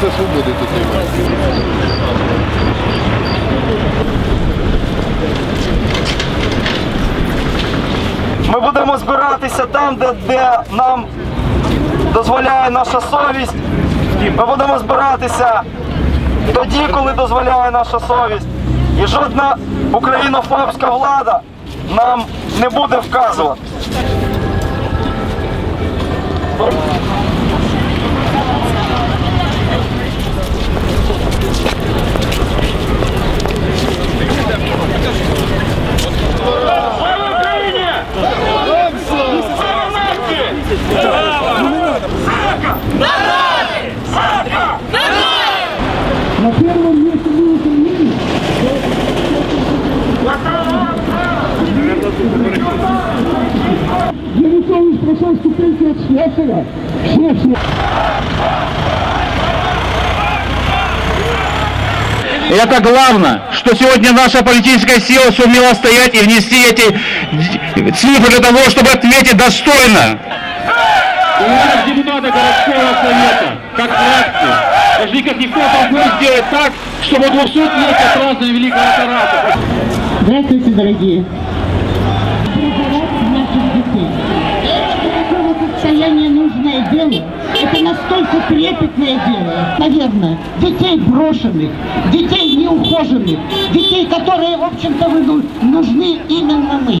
за свободу тут займаєтесь? Ми будемо збиратися там, де, де нам дозволяє наша совість. Ми будемо збиратися тоді, коли дозволяє наша совість. І жодна українофобська влада нам не буде вказувати. Янукович прошел ступеньки от Шлефера. И это главное, что сегодня наша политическая сила сумела стоять и внести эти цифры для того, чтобы ответить достойно. У нас депутаты городского совета, как фракции, должны как никто другой сделать так, чтобы 200-летие празднования Великого Тараса Здравствуйте, дорогие. Состояния нужное дело. Это настолько трепетное дело. Наверное, детей брошенных, детей неухоженных, детей, которые, в общем-то, нужны именно мы.